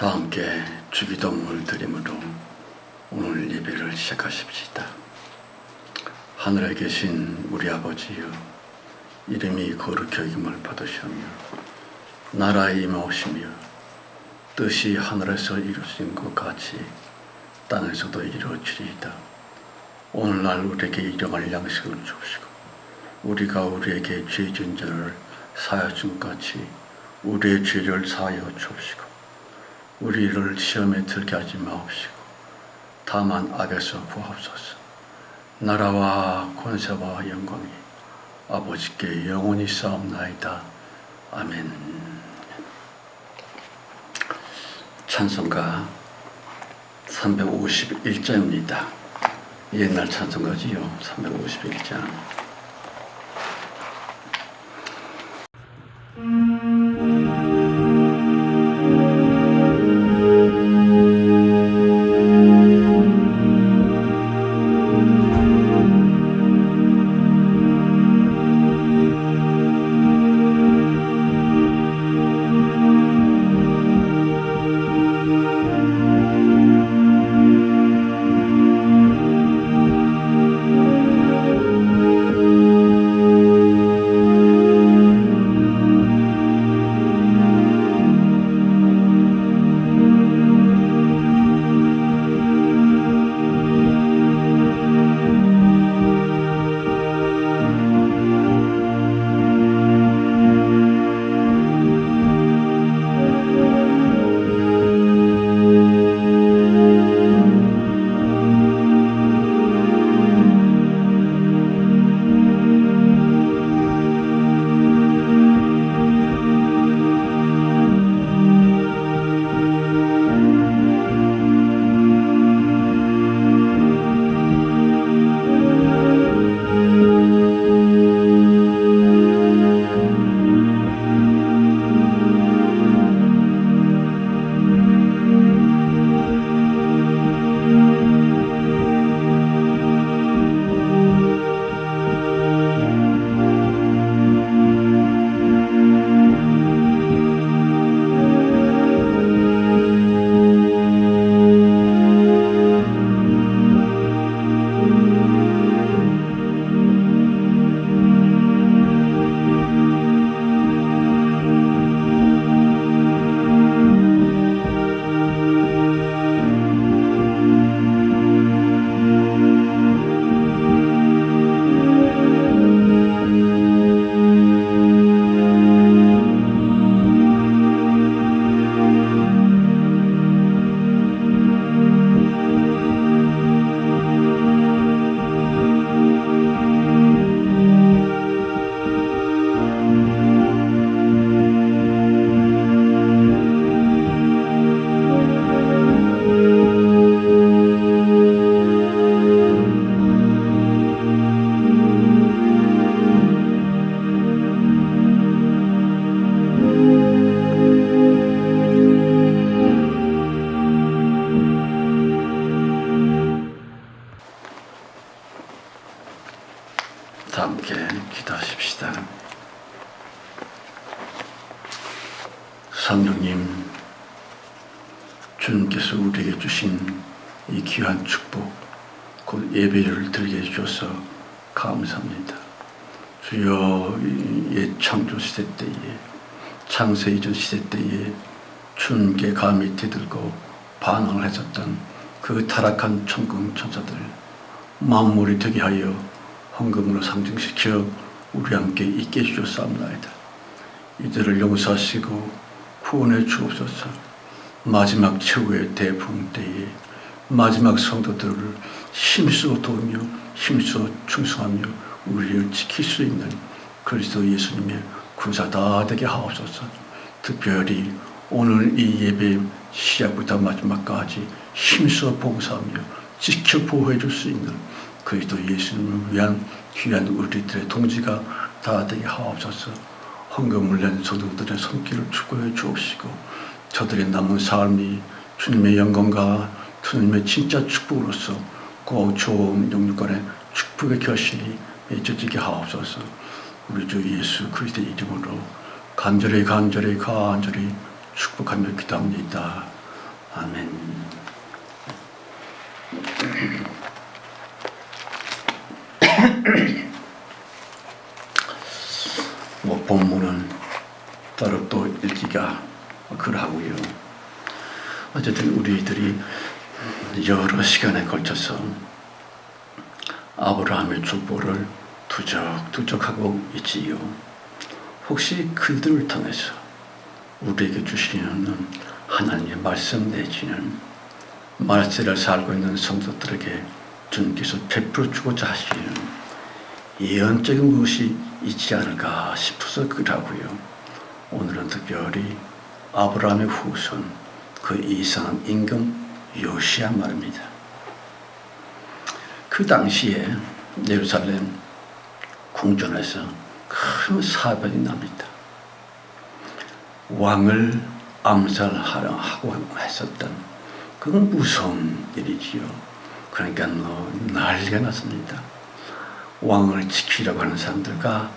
다 함께 주기도문을 드림으로 오늘 예배를 시작하십시다. 하늘에 계신 우리 아버지여 이름이 거룩히 여김을 받으시며 나라의 임하오시며 뜻이 하늘에서 이루어진 것 같이 땅에서도 이루어지리이다. 오늘날 우리에게 일용할 양식을 주시고 우리가 우리에게 죄 지은 자를 사하여 준것 같이 우리의 죄를 사하여 주옵시고 우리를 시험에 들게 하지 마옵시고 다만 악에서 구하옵소서. 나라와 권세와 영광이 아버지께 영원히 싸움나이다. 아멘. 찬송가 351장입니다. 옛날 찬송가지요. 351장 다 함께 기도하십시다. 성령님, 주님께서 우리에게 주신 이 귀한 축복, 곧 예배를 드리게 해주셔서 감사합니다. 주여 이옛 창조 시대 때에 창세 이전 시대 때에 주님께 감히 대들고 반항을 했었던 그 타락한 천군 천사들 만물이 되게 하여 헌금으로 상징시켜 우리 함께 있게 해주셨사옵나이다. 이들을 용서하시고 구원해 주옵소서 마지막 최후의 대풍 때에 마지막 성도들을 힘써 도우며 힘써 충성하며 우리를 지킬 수 있는 그리스도 예수님의 군사 다 되게 하옵소서 특별히 오늘 이 예배 시작부터 마지막까지 힘써 봉사하며 지켜 보호해 줄 수 있는 그리스도 예수님을 위한 귀한 우리들의 동지가 다 되게 하옵소서 헌금을 낸 성도들의 손길을 축복해 주옵시고 저들의 남은 삶이 주님의 영광과 주님의 진짜 축복으로서 꼭 좋은 영육간의 축복의 결실이 맺어지게 하옵소서 우리 주 예수 그리스도의 이름으로 간절히 간절히 간절히 축복하며 기도합니다. 아멘. 뭐 본문은 따로 또 읽기가 그러하고요. 어쨌든 우리들이 여러 시간에 걸쳐서 아브라함의 축복을 두적두적하고 있지요. 혹시 그들을 통해서 우리에게 주시는 하나님의 말씀 내지는 말세를 살고 있는 성도들에게 주님께서 베풀어 주고자 하시는 예언적인 무엇이 있지 않을까 싶어서 그러고요. 오늘은 특별히 아브라함의 후손 그 이상한 임금 요시아 말입니다. 그 당시에 예루살렘 궁전에서 큰 사변이 납니다. 왕을 암살하려 하고 했었던 그건 무서운 일이지요. 그러니까 뭐 난리가 났습니다. 왕을 지키려고 하는 사람들과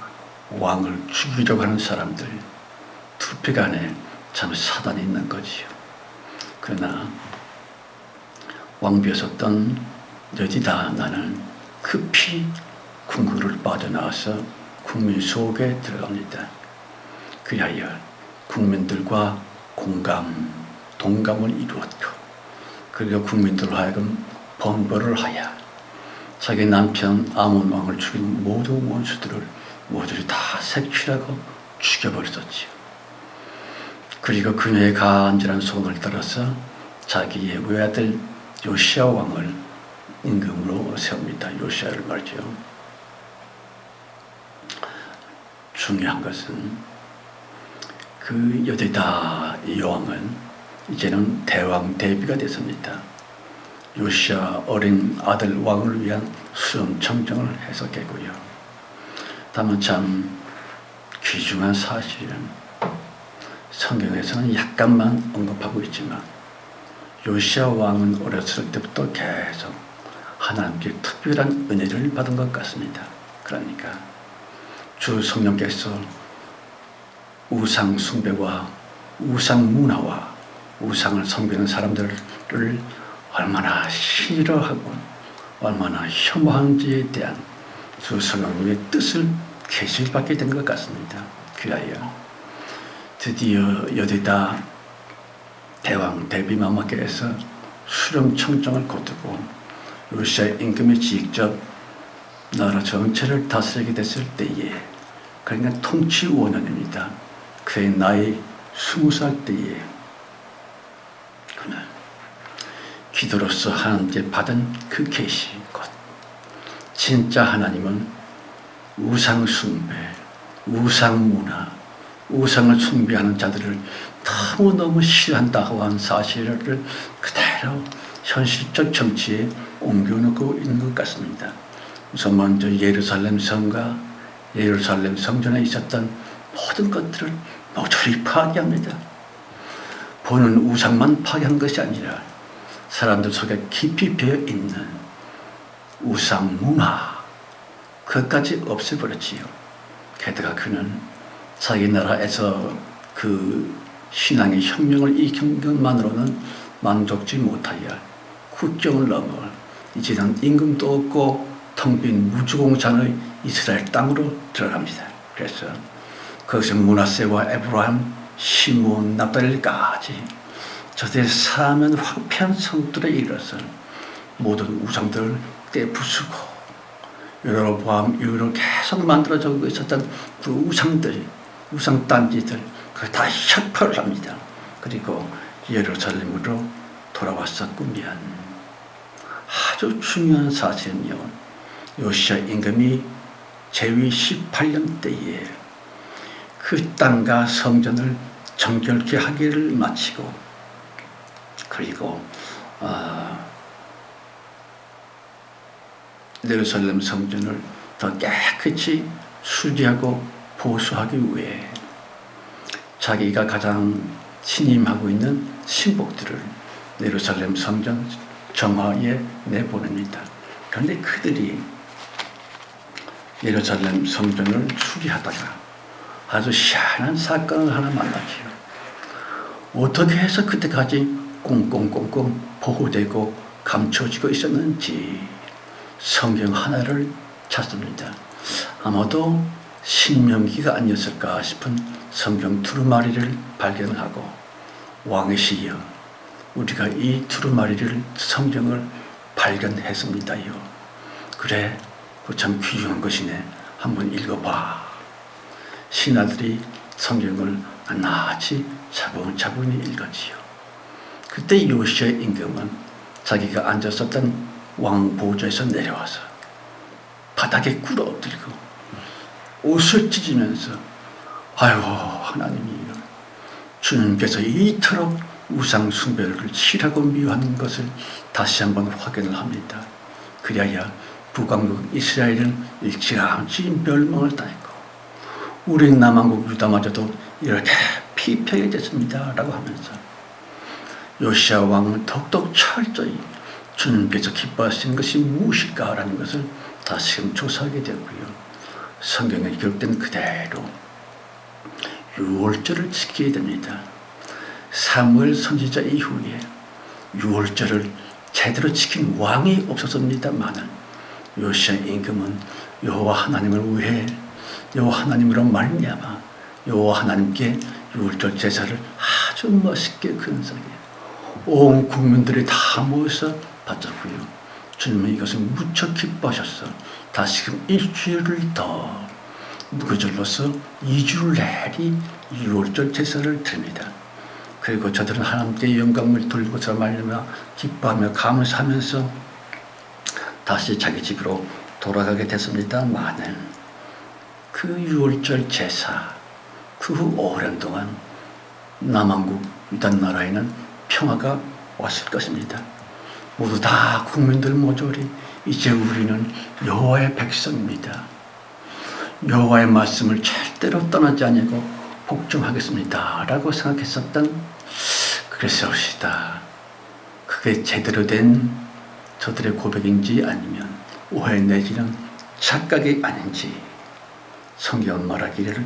왕을 죽이려고 하는 사람들 두표 간에 참 사단이 있는 거지요. 그러나 왕비였었던 여지다 나는 급히 궁궐을 빠져나와서 국민 속에 들어갑니다. 그리하여 국민들과 공감, 동감을 이루었고 그리고 국민들로 하여금 번벌을 하여 자기 남편 아몬 왕을 죽인 모든 원수들을 모두를 다 색출하고 죽여버렸었지요. 그리고 그녀의 간절한 소원을 따라서 자기의 외아들 요시아 왕을 임금으로 세웁니다. 요시아를 말이죠. 중요한 것은 그 여대다 여왕은 이제는 대왕 대비가 됐습니다. 요시아 어린 아들 왕을 위한 수험 청정을 해석했고요. 다만 참 귀중한 사실은 성경에서는 약간만 언급하고 있지만 요시아 왕은 어렸을 때부터 계속 하나님께 특별한 은혜를 받은 것 같습니다. 그러니까 주 성령께서 우상 숭배와 우상 문화와 우상을 섬기는 사람들을 얼마나 싫어하고 얼마나 혐오한지에 대한 주 성령님의 뜻을 계시받게 된 것 같습니다. 그리하여 드디어 여디다 대왕 데비마마께서 수령 청정을 거두고 루시아 임금이 직접 나라 전체를 다스리게 됐을 때에 그러니까 통치 원년입니다. 그의 나이 스무 살 때에 그는 기도로서 하나님께 받은 그 계시 곧 진짜 하나님은 우상 숭배, 우상 문화, 우상을 숭배하는 자들을 너무너무 싫어한다고 한 사실을 그대로 현실적 정치에 옮겨놓고 있는 것 같습니다. 우선 먼저 예루살렘 성과 예루살렘 성전에 있었던 모든 것들을 모조리 파괴합니다. 보는 우상만 파괴한 것이 아니라 사람들 속에 깊이 배어 있는 우상 문화 그것까지 없애버렸지요. 게다가 그는 자기 나라에서 그 신앙의 혁명을 일으킨 것만으로는 만족지 못하여 국경을 넘어 이제는 임금도 없고 텅 빈 무주공산의 이스라엘 땅으로 들어갑니다. 그래서 거기서 문하세와 에브라함, 시몬, 납달리까지 저들의 사면 황폐한 성들에 이르러서 모든 우상들을 떼부수고 여로보암 이후로 계속 만들어지고 있었던 그 우상들, 우상 단지들 그다 혁파를 합니다. 그리고 예루살렘으로 돌아왔었구면 아주 중요한 사실은요. 요시아 임금이 제위 18년 때에 그 땅과 성전을 정결케 하기를 마치고 그리고 어, 예루살렘 성전을 더 깨끗이 수리하고 보수하기 위해 자기가 가장 신임하고 있는 신복들을 예루살렘 성전 정화에 내보냅니다. 그런데 그들이 예루살렘 성전을 수리하다가 아주 희한한 사건을 하나 만나지요. 어떻게 해서 그때까지 꽁꽁꽁꽁 보호되고 감춰지고 있었는지 성경 하나를 찾습니다. 아마도 신명기가 아니었을까 싶은 성경 두루마리를 발견하고 왕이시여 우리가 이 두루마리를 성경을 발견했습니다요. 그래 그참 귀중한 것이네. 한번 읽어봐. 신하들이 성경을 낱낱이 차분차분히 읽었지요. 그때 요시아의 임금은 자기가 앉았었던 왕 보좌에서 내려와서 바닥에 꿇어 엎드리고 옷을 찢으면서 아유 하나님이여 주님께서 이토록 우상 숭배를 치라고 미워하는 것을 다시 한번 확인을 합니다. 그리하여 북왕국 이스라엘은 일찌감치 멸망을 당했고 우리 남한국 유다마저도 이렇게 피폐하게 됐습니다. 라고 하면서 요시아 왕은 더욱더 철저히 주님께서 기뻐하시는 것이 무엇일까라는 것을 다시금 조사하게 되고요. 성경에 기록된 그대로 유월절을 지키게 됩니다. 사무엘 선지자 이후에 유월절을 제대로 지킨 왕이 없었습니다만은 요시아 임금은 여호와 하나님을 위해 여호와 하나님으로 말미암아 여호와 하나님께 유월절 제사를 아주 멋있게 근사하게 온 국민들이 다 모여서 바쳤고요. 주님은 이것을 무척 기뻐하셨어. 다시금 일주일을 더 그절로서 2주를 내리 유월절 제사를 드립니다. 그리고 저들은 하나님께 영광을 돌리고 말하며 기뻐하며 감사하면서 다시 자기 집으로 돌아가게 됐습니다만은 그 유월절 제사 그 후 오랜 동안 남한국 유단 나라에는 평화가 왔을 것입니다. 모두 다 국민들 모조리 이제 우리는 여호와의 백성입니다. 여호와의 말씀을 절대로 떠나지 아니고 복종하겠습니다라고 생각했었던 그랬을시다. 그게 제대로 된 저들의 고백인지 아니면 오해 내지는 착각이 아닌지 성경 말하기를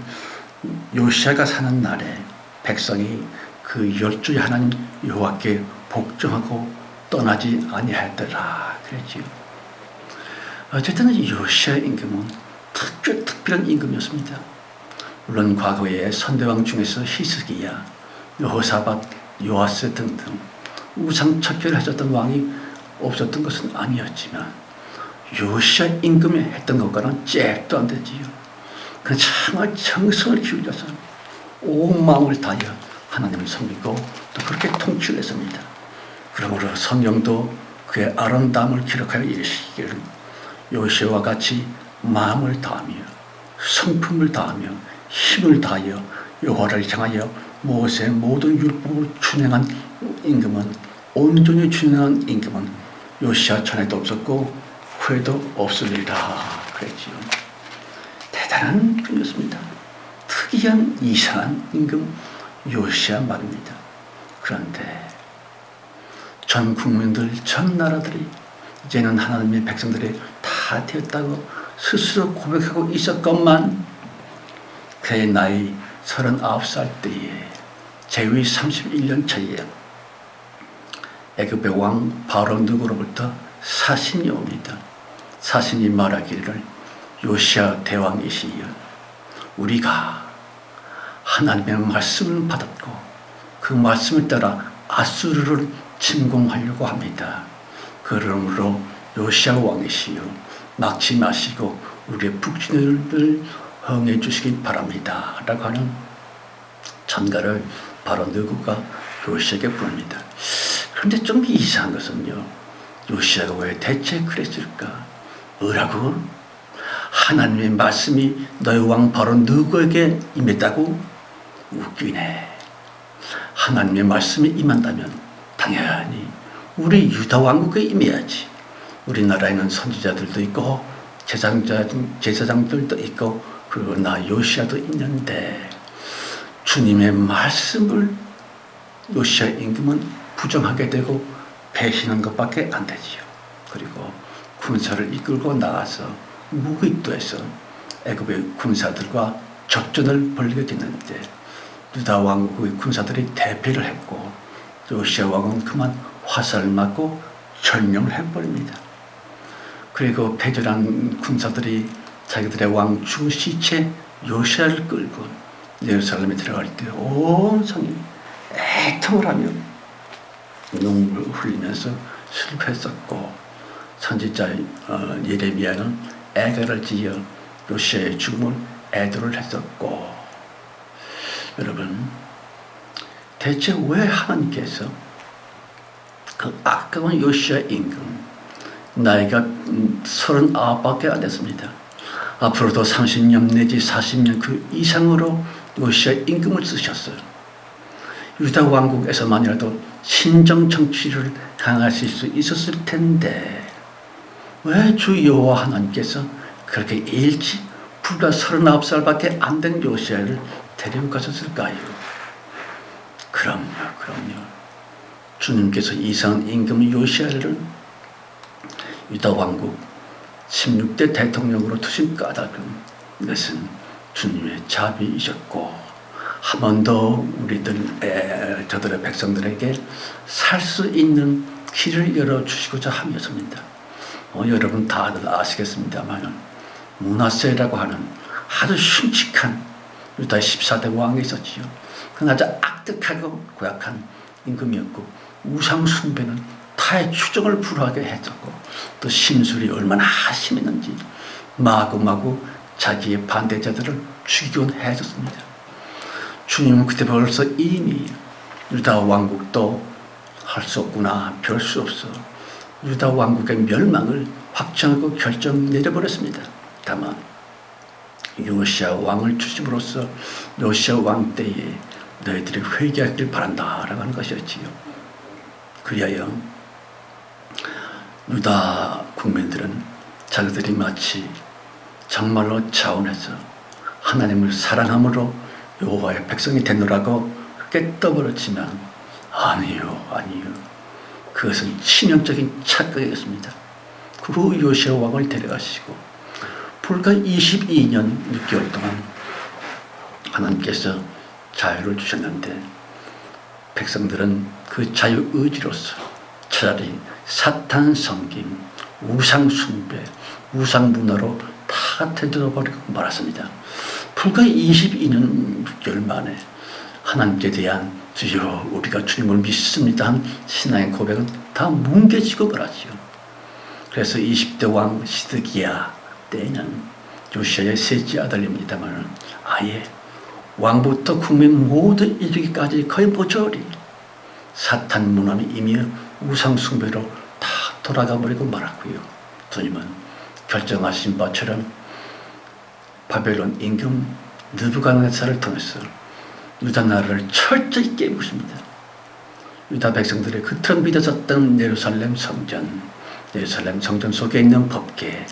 요시아가 사는 날에 백성이 그 열주의 하나님 여호와께 복종하고 떠나지 아니하였더라 그랬지요. 어쨌든 요시아 임금은 특별 특별한 임금이었습니다. 물론 과거에 선대왕 중에서 히스기야, 여호사밧, 요아스 등등 우상 척결을 하셨던 왕이 없었던 것은 아니었지만 요시아 임금이 했던 것과는 잽도 안 되지요. 그 정말 정성을 기울여서 온 마음을 다하여 하나님을 섬기고 또 그렇게 통치했습니다. 그러므로 성경도 그의 아름다움을 기록하여 이르시기를 요시와 같이 마음을 다하며 성품을 다하며 힘을 다하여 여호와를 향하여 모세의 모든 율법을 준행한 임금은 온전히 준행한 임금은 요시아 전에도 없었고 후에도 없으리라 그랬지요. 대단한 분이었습니다. 특이한 이상한 임금 요시아 말입니다. 그런데 전 국민들, 전 나라들이 이제는 하나님의 백성들이 다 되었다고 스스로 고백하고 있었건만 그의 나이 39살 때에 제위 31년 차에 애굽의 왕 바로 누구로부터 사신이 옵니다. 사신이 말하기를 요시아 대왕이시여 우리가 하나님의 말씀을 받았고 그 말씀을 따라 아수르를 침공하려고 합니다. 그러므로 요시아 왕이시여 막지 마시고 우리의 북진을 허용해 주시기 바랍니다. 라고 하는 전가를 바로 누구가 요시아에게 부릅니다. 그런데 좀 이상한 것은요. 요시아가 왜 대체 그랬을까? 뭐라고? 하나님의 말씀이 너희 왕 바로 누구에게 임했다고? 웃기네. 하나님의 말씀이 임한다면 당연히 우리 유다 왕국에 임해야지. 우리나라에는 선지자들도 있고 제사장자, 제사장들도 있고 그리고 나 요시아도 있는데 주님의 말씀을 요시아 임금은 부정하게 되고 배신한 것밖에 안 되지요. 그리고 군사를 이끌고 나가서 무기도에서 애굽의 군사들과 접전을 벌이게 됐는데 유다 왕국의 군사들이 대피를 했고 요시아 왕은 그만 화살을 맞고 절명을 해버립니다. 그리고 패전한 군사들이 자기들의 왕 죽은 시체 요시아를 끌고 예루살렘에 들어갈 때 온 성이 애통을 하며 눈물을 흘리면서 슬퍼했었고 선지자 어, 예레미야는 애가를 지어 요시아의 죽음을 애도를 했었고 여러분 대체 왜 하나님께서 그 아까운 요시아 임금 나이가 음, 39밖에 안 됐습니다. 앞으로도 30년 내지 40년 그 이상으로 요시아 임금을 쓰셨어요. 유다 왕국에서만이라도 신정 정치를 강하실 수 있었을 텐데 왜 주 여호와 하나님께서 그렇게 일찍 불과 39살밖에 안 된 요시아를 데리고 가셨을까요? 그럼요, 그럼요. 주님께서 이상한 임금 요시아를 유다 왕국 16대 대통령으로 두신 까닭은 이것은 주님의 자비이셨고 한 번 더 우리들 에, 저들의 백성들에게 살 수 있는 길을 열어 주시고자 함이었습니다. 어, 여러분 다들 아시겠습니다만 문하세라고 하는 아주 흉측한 유다 14대 왕이 있었지요. 그는 아주 악득하고 고약한 임금이었고 우상 숭배는 타의 추정을 불허하게 했었고 또 심술이 얼마나 심했는지 마구마구 자기의 반대자들을 죽이곤 해줬습니다. 주님은 그때 벌써 이미 유다 왕국도 할 수 없구나 별 수 없어 유다 왕국의 멸망을 확정하고 결정 내려버렸습니다. 다만 요시아 왕을 주심으로써 요시아 왕 때에 너희들이 회개하길 바란다 라고 하는 것이었지요. 그리하여 유다 국민들은 자기들이 마치 정말로 자원해서 하나님을 사랑함으로 여호와의 백성이 되노라고 그렇게 떠버렸지만 아니요 아니요 그것은 치명적인 착각이었습니다. 그 후 요시아 왕을 데려가시고 불과 22년 6개월 동안 하나님께서 자유를 주셨는데 백성들은 그 자유 의지로서 차라리 사탄 섬김, 우상 숭배, 우상 문화로 다 되돌아버리고 말았습니다. 불과 22년 6개월 만에 하나님께 대한 주여 우리가 주님을 믿습니다 한 신앙의 고백은 다 뭉개지고 말았지요. 그래서 20대 왕 시드기야 때에는 요시아의 셋째 아들입니다만 아예 왕부터 국민 모두 이르기까지 거의 모조리 사탄 문화는 이미 우상 숭배로 다 돌아가 버리고 말았고요. 주님은 결정하신 바처럼 바벨론 임금 느부갓네살을 통해서 유다 나라를 철저히 깨부십니다. 유다 백성들의 그토록 믿어졌던 예루살렘 성전, 예루살렘 성전 속에 있는 법계,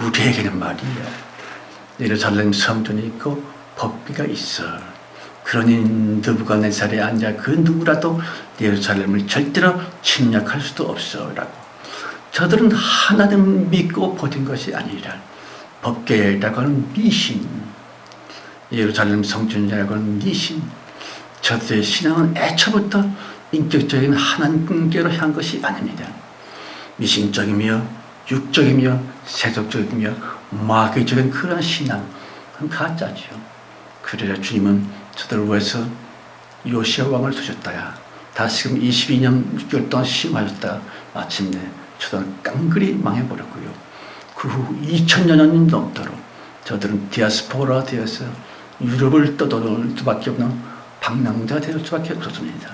우리에게는 말이야. 예루살렘 성전이 있고 법계가 있어. 그러니 느부갓네살에 앉아 그 누구라도 예루살렘을 절대로 침략할 수도 없어 라고. 저들은 하나님 믿고 버틴 것이 아니라 법계라고 하는 미신, 예루살렘 성전이라고 하는 미신, 저들의 신앙은 애초부터 인격적인 하나님께로 향한 것이 아닙니다. 미신적이며 육적이며 세속적이며 마귀적인 그런 신앙, 그건 가짜죠. 그래야 주님은 저들을 위해서 요시아 왕을 두셨다야. 다시금 22년 6개월 동안 심하였다. 마침내 저들은 깡그리 망해버렸고요. 그 후 2000년이 넘도록 저들은 디아스포라 되어서 유럽을 떠도는 수밖에 없는 방랑자 될 수밖에 없었습니다.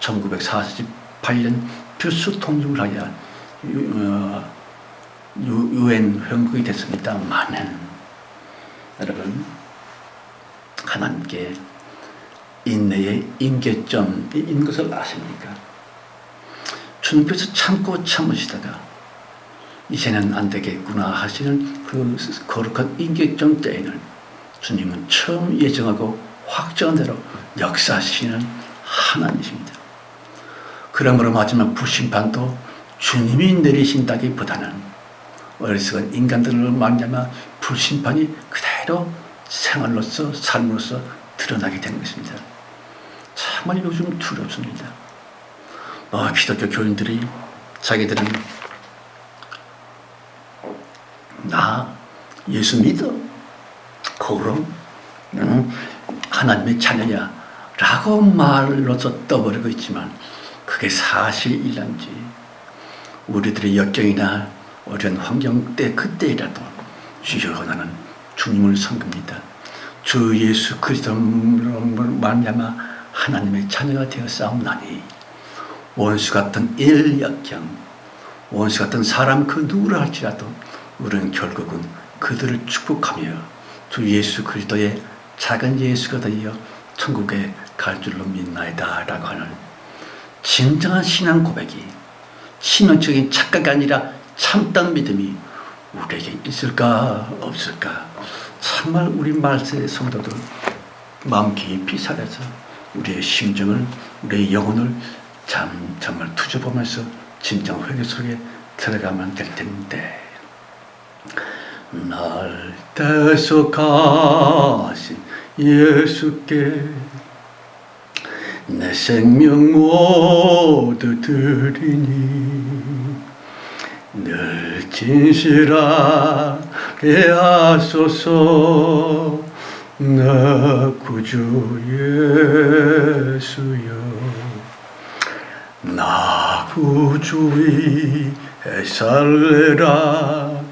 1948년 필수 통일을 하여 유엔 회원국이 됐습니다만은 여러분 하나님께 인내의 임계점인 것을 아십니까? 주님께서 참고 참으시다가 이제는 안 되겠구나 하시는 그 거룩한 임계점 때에는 주님은 처음 예정하고 확정한 대로 역사하시는 하나님이십니다. 그러므로 마지막 불심판도 주님이 내리신다기보다는 어리석은 인간들을 말미암아 불심판이 그대로 생활로서 삶으로서 드러나게 되는 것입니다. 정말 요즘 두렵습니다. 어, 기독교 교인들이 자기들은 나 예수 믿어. 그럼 응, 하나님의 자녀야 라고 말로서 떠버리고 있지만 그게 사실일란지 우리들의 역경이나 어려운 환경 때 그때이라도 주여 나는 주님을 섬깁니다. 주 예수 그리스도로 말미암아 하나님의 자녀가 되어 싸움나니 원수 같은 일 역경 원수 같은 사람 그 누구라 할지라도 우리는 결국은 그들을 축복하며 주 예수 그리스도의 작은 예수가 되어 천국에 갈 줄로 믿나이다 라고 하는 진정한 신앙 고백이 치명적인 착각이 아니라 참다운 믿음이 우리에게 있을까 없을까? 정말 우리 말세의 성도들 마음 깊이 살아서 우리의 심정을 우리의 영혼을 참 정말 투져보면서 진정 회개 속에 들어가면 될 텐데. 날 대속하신 예수께 내 생명 모두 드리니 늘 진실하게 하소서. 나 구주 예수여. 나 구주 위에 살래라.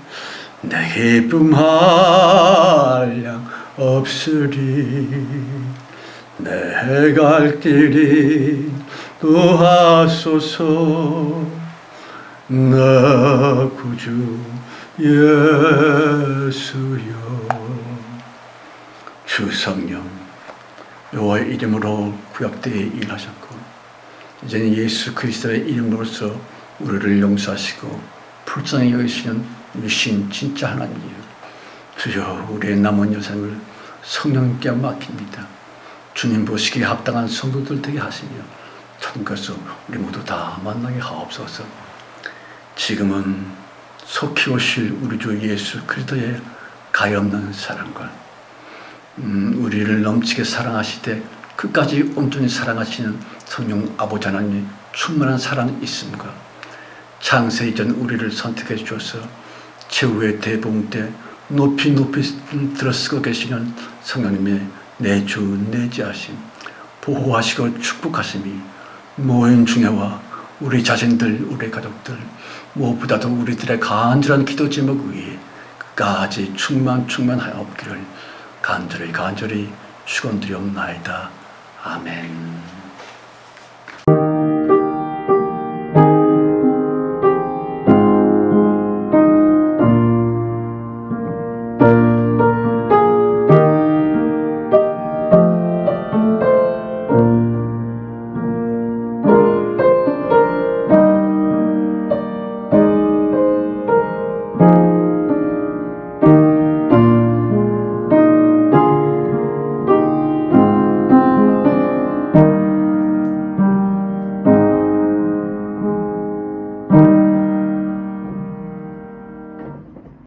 내 기쁨 한량 없으리. 내 갈 길이 또 하소서 나 구주 예수여. 주 성령 여호와의 이름으로 구약대에 일하셨고 이제는 예수 그리스도의 이름으로서 우리를 용서하시고 불쌍히 여기시는 유신 진짜 하나님이요 주여 우리의 남은 여생을 성령님께 맡깁니다. 주님 보시기에 합당한 성도들 되게 하시며 천국에서 우리 모두 다 만나게 하옵소서 지금은 속히 오실 우리 주 예수 그리스도의 가엾는 사랑과 음, 우리를 넘치게 사랑하시되 끝까지 온전히 사랑하시는 성령 아버지 하나님의 충만한 사랑이 있음과 창세 이전 우리를 선택해 주셔서 최후의 대봉 때 높이 높이 들어쓰고 계시는 성령님의 내주 내지하심 보호하시고 축복하심이 모인 중에와 우리 자신들 우리 가족들 무엇보다도 우리들의 간절한 기도 제목 위에 끝까지 충만 충만하여 없기를 간절히 간절히 축원드리옵나이다. 아멘.